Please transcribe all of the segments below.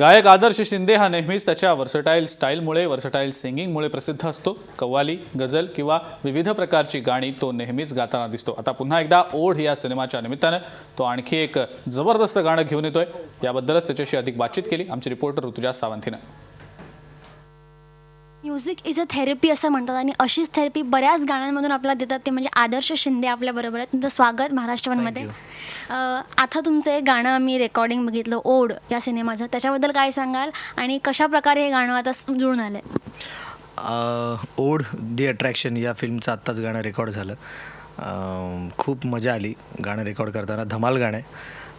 गायक आदर्श शिंदे हा नेहमीच त्याच्या वर्सटाईल स्टाईलमुळे वर्सटाईल सिंगिंगमुळे प्रसिद्ध असतो. कव्वाली गझल किंवा विविध प्रकारची गाणी तो नेहमीच गाताना दिसतो. आता पुन्हा एकदा ओढ या सिनेमाच्या निमित्तानं तो आणखी एक जबरदस्त गाणं घेऊन येतोय. याबद्दलच त्याच्याशी अधिक बातचीत केली आमची रिपोर्टर ऋतुजा सावंतीनं. म्युझिक इज अ थेरपी असं म्हणतात आणि अशीच थेरपी बऱ्याच गाण्यांमधून आपल्याला देतात. ते म्हणजे आदर्श शिंदे आपल्याबरोबर आहेत तुमचं स्वागत महाराष्ट्र वनमध्ये अं, आता तुमचं एक गाणं आम्ही रेकॉर्डिंग बघितलं ओढ या सिनेमाचं. त्याच्याबद्दल काय सांगाल आणि कशा प्रकारे हे गाणं आता जुळून आलं आहे ओढ दी अट्रॅक्शन या फिल्मचं आत्ताच गाणं रेकॉर्ड झालं. खूप मजा आली गाणं रेकॉर्ड करताना. धमाल गाणं आहे.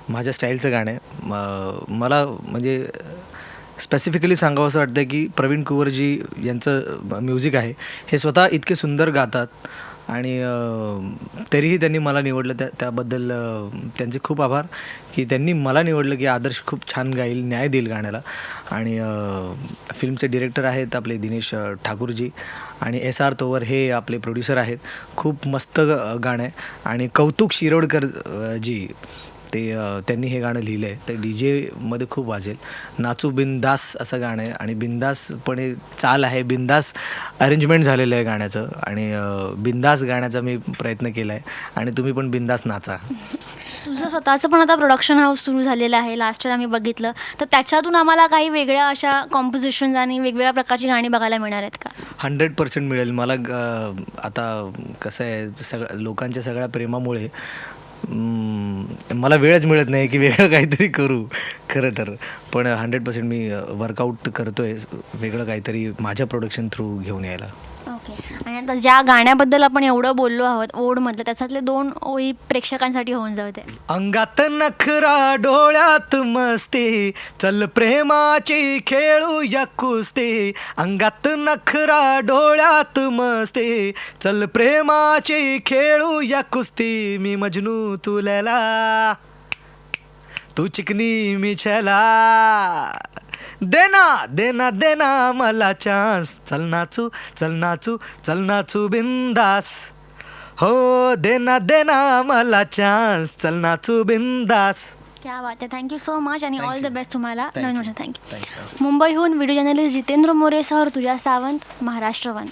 माझ्या स्टाईलचं गाणं आहे. मला म्हणजे स्पेसिफिकली सांगावं असं वाटतं की प्रवीण कुवरजी यांचं म्युझिक आहे. हे स्वतः इतके सुंदर गातात. आणि तरीही त्यांनी मला निवडलं. त्या त्याबद्दल त्यांचे खूप आभार की त्यांनी मला निवडलं की आदर्श खूप छान गाईल न्याय देईल गाण्याला. आणि फिल्मचे डिरेक्टर आहेत आपले दिनेश ठाकूरजी आणि एस आर तोवर हे आपले प्रोड्युसर आहेत. खूप मस्त ग- गाणं आहे. आणि कौतुक शिरोडकर जी ते त्यांनी हे गाणं लिहिलं आहे तर डी जेमध्ये खूप वाजेल. नाचू बिंदास असं गाणं आहे. आणि बिंदासपणे चाल आहे. बिंदास अरेंजमेंट झालेलं आहे गाण्याचं. आणि बिंदास गाण्याचा मी प्रयत्न केला आहे आणि तुम्ही पण बिंदास नाचा. तुझं स्वतःचं पण आता प्रोडक्शन हाऊस सुरू झालेलं आहे. लास्ट टाइम आम्ही बघितलं. तर त्याच्यातून आम्हाला काही वेगळ्या अशा कॉम्पोजिशन्स आणि वेगवेगळ्या प्रकारची गाणी बघायला मिळणार आहेत का? हंड्रेड पर्सेंट मिळेल. मला आता कसं आहे सगळं लोकांच्या सगळ्या प्रेमामुळे मला वेळच मिळत नाही की वेगळं काहीतरी करू. खरं तर. पण हंड्रेड पर्सेंट मी वर्कआउट करतो आहे वेगळं काहीतरी माझ्या प्रोडक्शन थ्रू घेऊन यायला. ओके आणि आता ज्या गाण्याबद्दल आपण एवढं बोललो आहोत ओढमधलं त्याच्यातले दोन ओळी प्रेक्षकांसाठी होऊन जाऊ दे अंगात नखरा डोळ्यात मस्ती चल प्रेमाची खेळू या कुस्ती अंगात नखरा डोळ्यात मस्ती चल प्रेमाची खेळू या कुस्ती मी मजनू तुलेला. तू चिकनी मी छला. देना देना देना मला चान्स चल नाचू चल नाचू चल नाचू बिंदास. हो देना देना मला चान्स चल नाचू बिंदास. क्या बात आहे थँक्यू सो मच आणि ऑल द बेस्ट तुम्हाला. नवीन. वर्ष थँक्यू मुंबईहून व्हिडिओ जर्नलिस्ट जितेंद्र मोरेसह तुझ्या सावंत महाराष्ट्र वन.